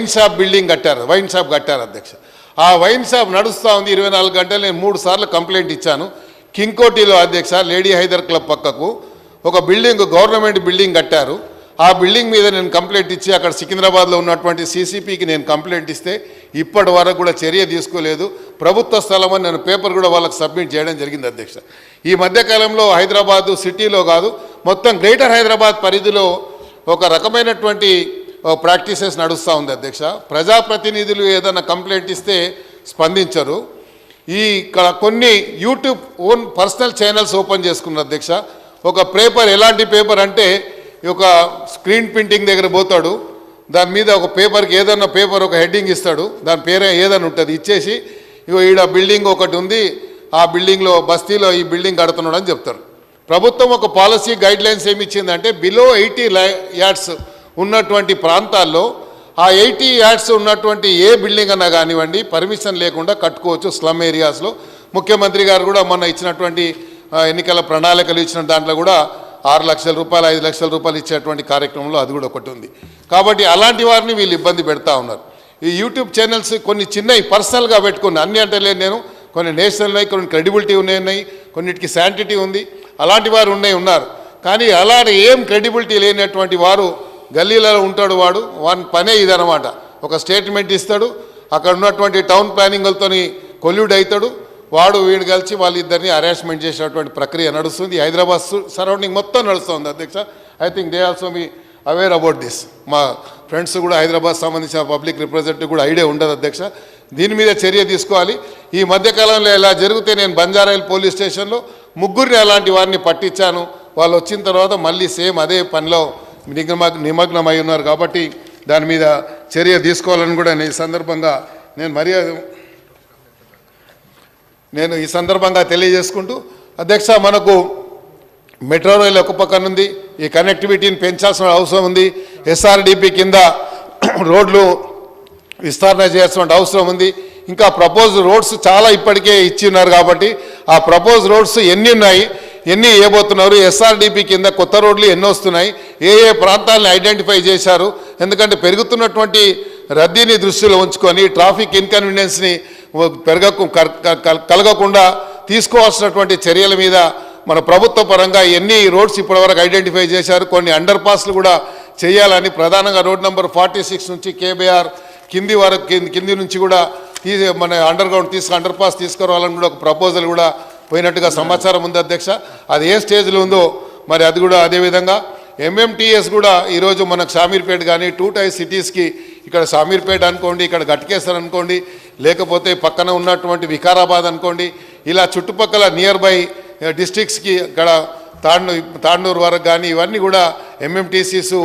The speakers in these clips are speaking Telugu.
వైన్ షాప్ బిల్డింగ్ కట్టారు వైన్ షాప్ కట్టారు అధ్యక్ష. ఆ వైన్ షాప్ నడుస్తూ ఉంది ఇరవై నాలుగు గంటలు నేను మూడు సార్లు కంప్లైంట్ ఇచ్చాను. కింగ్కోటిలో అధ్యక్ష లేడీ హైదర్ క్లబ్ పక్కకు ఒక బిల్డింగ్ గవర్నమెంట్ బిల్డింగ్ కట్టారు. ఆ బిల్డింగ్ మీద నేను కంప్లైంట్ ఇచ్చి అక్కడ సికింద్రాబాద్లో ఉన్నటువంటి సీసీపీకి నేను కంప్లైంట్ ఇస్తే ఇప్పటి వరకు కూడా చర్య తీసుకోలేదు. ప్రభుత్వ స్థలం అని నేను పేపర్ కూడా వాళ్ళకి సబ్మిట్ చేయడం జరిగింది అధ్యక్ష. ఈ మధ్యకాలంలో హైదరాబాదు సిటీలో కాదు మొత్తం గ్రేటర్ హైదరాబాద్ పరిధిలో ఒక రకమైనటువంటి ప్రాక్టీసెస్ నడుస్తూ ఉంది అధ్యక్ష. ప్రజాప్రతినిధులు ఏదైనా కంప్లైంట్ ఇస్తే స్పందించరు. ఈ కొన్ని YouTube own personal channels open చేసుకున్నారు అధ్యక్ష. ఒక పేపర్ ఎలాంటి పేపర్ అంటే ఒక స్క్రీన్ ప్రింటింగ్ దగ్గర పోతాడు. దాని మీద ఒక పేపర్కి ఏదన్నా పేపర్ ఒక హెడ్డింగ్ ఇస్తాడు. దాని పేరే ఏదైనా ఉంటుంది ఇచ్చేసి ఇగో ఈడ బిల్డింగ్ ఒకటి ఉంది ఆ బిల్డింగ్లో బస్తీలో ఈ బిల్డింగ్ కడుతున్నాడు అని చెప్తారు. ప్రభుత్వం ఒక పాలసీ గైడ్ లైన్స్ ఏమి ఇచ్చిందంటే బిలో ఎయిటీ యాడ్స్ ఉన్నటువంటి ప్రాంతాల్లో ఆ ఎయిటీ యాడ్స్ ఉన్నటువంటి ఏ బిల్డింగ్ అన్నా కానివ్వండి పర్మిషన్ లేకుండా కట్టుకోవచ్చు స్లమ్ ఏరియాస్లో. ముఖ్యమంత్రి గారు కూడా మొన్న ఇచ్చినటువంటి ఎన్నికల ప్రణాళికలు ఇచ్చిన దాంట్లో కూడా ఆరు లక్షల రూపాయలు ఐదు లక్షల రూపాయలు ఇచ్చేటువంటి కార్యక్రమంలో అది కూడా ఒకటి ఉంది. కాబట్టి అలాంటి వారిని వీళ్ళు ఇబ్బంది పెడతా ఉన్నారు. ఈ యూట్యూబ్ ఛానల్స్ కొన్ని చిన్నవి పర్సనల్గా పెట్టుకుని అన్ని అంటే లేదు నేను కొన్ని నేషనల్ ఉన్నాయి కొన్ని క్రెడిబిలిటీ ఉన్నాయి కొన్నిటికి శాంటిటీ ఉంది అలాంటి వారు ఉన్నాయి ఉన్నారు. కానీ అలాంటి ఏం క్రెడిబిలిటీ లేనటువంటి వారు గల్లీలలో ఉంటాడు వాడు వాని పనే ఇదనమాట ఒక స్టేట్మెంట్ ఇస్తాడు అక్కడ ఉన్నటువంటి టౌన్ ప్లానింగ్లతోని కొల్యూడ్ అవుతాడు వాడు వీడు కలిసి వాళ్ళిద్దరిని అరేంజ్మెంట్ చేసినటువంటి ప్రక్రియ నడుస్తుంది హైదరాబాద్ సరౌండింగ్ మొత్తం నడుస్తుంది అధ్యక్ష. I think they also me aware about this. మా ఫ్రెండ్స్ కూడా హైదరాబాద్ సంబంధించిన పబ్లిక్ రిప్రజెంటేటివ్ కూడా ఐడియా ఉండదు అధ్యక్ష. దీని మీద చర్య తీసుకోవాలి. ఈ మధ్యకాలంలో ఇలా జరిగితే నేను బంజారాయిల్ పోలీస్ స్టేషన్లో ముగ్గురిని అలాంటి వారిని పట్టించాను. వాళ్ళు వచ్చిన తర్వాత మళ్ళీ సేమ్ అదే పనిలో నిమగ్ నిమగ్నమై ఉన్నారు కాబట్టి దాని మీద చర్య తీసుకోవాలని కూడా నేను ఈ సందర్భంగా నేను మర్యాద నేను ఈ సందర్భంగా తెలియజేసుకుంటూ అధ్యక్ష మనకు మెట్రో రైల్ ఒక పక్కన ఉంది ఈ కనెక్టివిటీని పెంచాల్సిన అవసరం ఉంది ఎస్ఆర్డిపి కింద రోడ్లు విస్తరణ చేయాల్సిన అవసరం ఉంది ఇంకా ప్రపోజ్ రోడ్స్ చాలా ఇప్పటికే ఇచ్చి ఉన్నారు కాబట్టి ఆ ప్రపోజ్ రోడ్స్ ఎన్ని ఉన్నాయి ఎన్ని వేయబోతున్నారు ఎస్ఆర్డిపి కింద కొత్త రోడ్లు ఎన్ని వస్తున్నాయి. ఏ ఏ ప్రాంతాలను ఐడెంటిఫై చేశారు? ఎందుకంటే పెరుగుతున్నటువంటి రద్దీని దృష్టిలో ఉంచుకొని ట్రాఫిక్ ఇన్కన్వీనియన్స్ని పెరగకు కలగకుండా తీసుకోవాల్సినటువంటి చర్యల మీద మన ప్రభుత్వ పరంగా ఎన్ని రోడ్స్ ఇప్పటివరకు ఐడెంటిఫై చేశారు? కొన్ని అండర్ పాస్లు కూడా చేయాలని ప్రధానంగా రోడ్ నెంబర్ ఫార్టీ సిక్స్ నుంచి కేబీఆర్ కింది వరకు కింది కింది నుంచి కూడా తీసే మన అండర్ గ్రౌండ్ తీసుకు అండర్ పాస్ తీసుకురావాలని కూడా ఒక ప్రపోజల్ కూడా పోయినట్టుగా సమాచారం ఉంది అధ్యక్ష. అది ఏ స్టేజ్లో ఉందో మరి అది కూడా అదేవిధంగా ఎంఎంటీఎస్ కూడా ఈరోజు మనకు షామీర్పేట కానీ టూ టై సిటీస్కి ఇక్కడ షామీర్పేట అనుకోండి ఇక్కడ గట్కేసర్ అనుకోండి లేకపోతే పక్కన ఉన్నటువంటి వికారాబాద్ అనుకోండి ఇలా చుట్టుపక్కల నియర్ బై డిస్ట్రిక్ట్స్కి ఇక్కడ తాండూ తాండూరు వరకు కానీ ఇవన్నీ కూడా ఎంఎంటీసీస్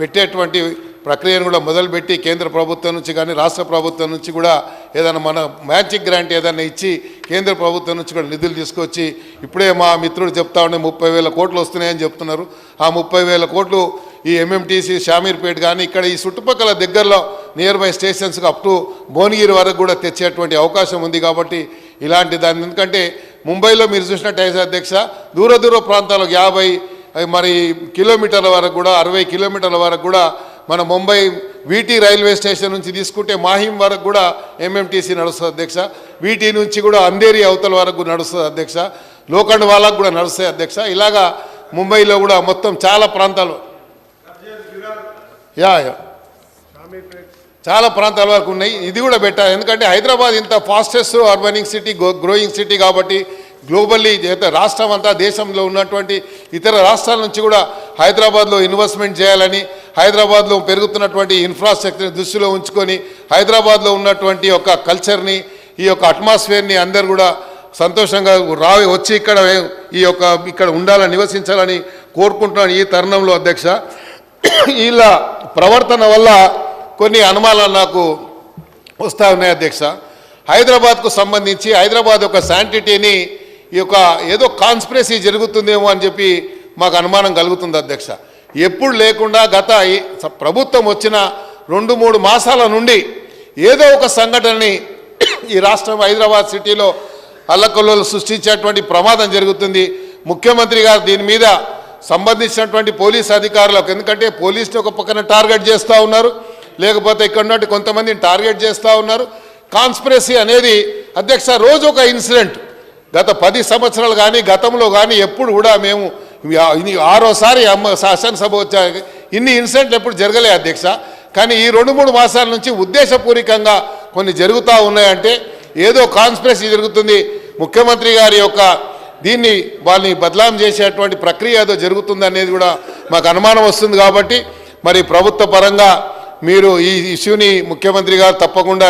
పెట్టేటువంటి ప్రక్రియను కూడా మొదలుపెట్టి కేంద్ర ప్రభుత్వం నుంచి కానీ రాష్ట్ర ప్రభుత్వం నుంచి కూడా ఏదైనా మన మ్యాజిక్ గ్రాంట్ ఏదైనా ఇచ్చి కేంద్ర ప్రభుత్వం నుంచి కూడా నిధులు తీసుకొచ్చి ఇప్పుడే మా మిత్రుడు చెప్తా ఉండే ముప్పై వేల కోట్లు వస్తున్నాయని చెప్తున్నారు. ఆ ముప్పై వేల కోట్లు ఈ ఎంఎంటీసీ షామీర్పేట కానీ ఇక్కడ ఈ చుట్టుపక్కల దగ్గరలో నియర్ బై స్టేషన్స్కి అప్ టు భువనగిరి వరకు కూడా తెచ్చేటువంటి అవకాశం ఉంది కాబట్టి ఇలాంటి దాన్ని. ఎందుకంటే ముంబైలో మీరు చూసినట్టయితే అధ్యక్ష దూర దూర ప్రాంతాలకు యాభై మరి కిలోమీటర్ల వరకు కూడా అరవై కిలోమీటర్ల వరకు కూడా మన ముంబై వీటీ రైల్వే స్టేషన్ నుంచి తీసుకుంటే మాహిం వరకు కూడా ఎంఎంటీసీ నడుస్తుంది అధ్యక్ష. వీటీ నుంచి కూడా అంధేరి అవతల వరకు నడుస్తుంది అధ్యక్ష. లోఖండ్ వాళ్ళకు కూడా నడుస్తాయి అధ్యక్ష. ఇలాగా ముంబైలో కూడా మొత్తం చాలా ప్రాంతాలు. Yeah yeah. చాలా ప్రాంతాల వరకు ఉన్నాయి. ఇది కూడా పెట్టాలి ఎందుకంటే హైదరాబాద్ ఇంత fastest urbanising city growing city కాబట్టి గ్లోబల్లీ రాష్ట్రం అంతా దేశంలో ఉన్నటువంటి ఇతర రాష్ట్రాల నుంచి కూడా హైదరాబాద్లో ఇన్వెస్ట్మెంట్ చేయాలని హైదరాబాద్లో పెరుగుతున్నటువంటి ఇన్ఫ్రాస్ట్రక్చర్ని దృష్టిలో ఉంచుకొని హైదరాబాద్లో ఉన్నటువంటి ఒక కల్చర్ని ఈ యొక్క అట్మాస్ఫియర్ని అందరు కూడా సంతోషంగా రావి వచ్చి ఇక్కడ ఈ యొక్క ఇక్కడ ఉండాలని నివసించాలని కోరుకుంటున్నాను ఈ తరుణంలో అధ్యక్ష. వీళ్ళ ప్రవర్తన వల్ల కొన్ని అనుమానాలు నాకు వస్తూ ఉన్నాయి అధ్యక్ష. హైదరాబాద్కు సంబంధించి హైదరాబాద్ యొక్క శాంటిటీని ఈ యొక్క ఏదో కాన్స్పిరసీ జరుగుతుందేమో అని చెప్పి మాకు అనుమానం కలుగుతుంది అధ్యక్ష. ఎప్పుడు లేకుండా గత ప్రభుత్వం వచ్చిన రెండు మూడు మాసాల నుండి ఏదో ఒక సంఘటనని ఈ రాష్ట్రం హైదరాబాద్ సిటీలో అల్లకొల్లలు సృష్టించేటువంటి ప్రమాదం జరుగుతుంది. ముఖ్యమంత్రి గారు దీని మీద సంబంధించినటువంటి పోలీస్ అధికారులకు ఎందుకంటే పోలీసుని ఒక పక్కన టార్గెట్ చేస్తూ ఉన్నారు. లేకపోతే ఇక్కడ ఉన్నట్టు కొంతమందిని టార్గెట్ చేస్తూ ఉన్నారు. కాన్స్పిరసీ అనేది అధ్యక్ష రోజు ఒక ఇన్సిడెంట్. గత పది సంవత్సరాలు కానీ గతంలో కానీ ఎప్పుడు కూడా మేము ఆరోసారి అమ్మ శాసనసభ వచ్చాక ఇన్ని ఇన్సిడెంట్లు ఎప్పుడు జరగలే అధ్యక్ష. కానీ ఈ రెండు మూడు మాసాల నుంచి ఉద్దేశపూర్వకంగా కొన్ని జరుగుతూ ఉన్నాయంటే ఏదో కాన్స్పిరసీ జరుగుతుంది. ముఖ్యమంత్రి గారి యొక్క దీన్ని వాళ్ళని బదలాం చేసేటువంటి ప్రక్రియ ఏదో జరుగుతుంది అనేది కూడా మాకు అనుమానం వస్తుంది కాబట్టి మరి ప్రభుత్వ పరంగా మీరు ఈ ఇష్యూని ముఖ్యమంత్రి గారు తప్పకుండా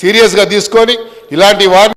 సీరియస్గా తీసుకొని ఇలాంటి వారిని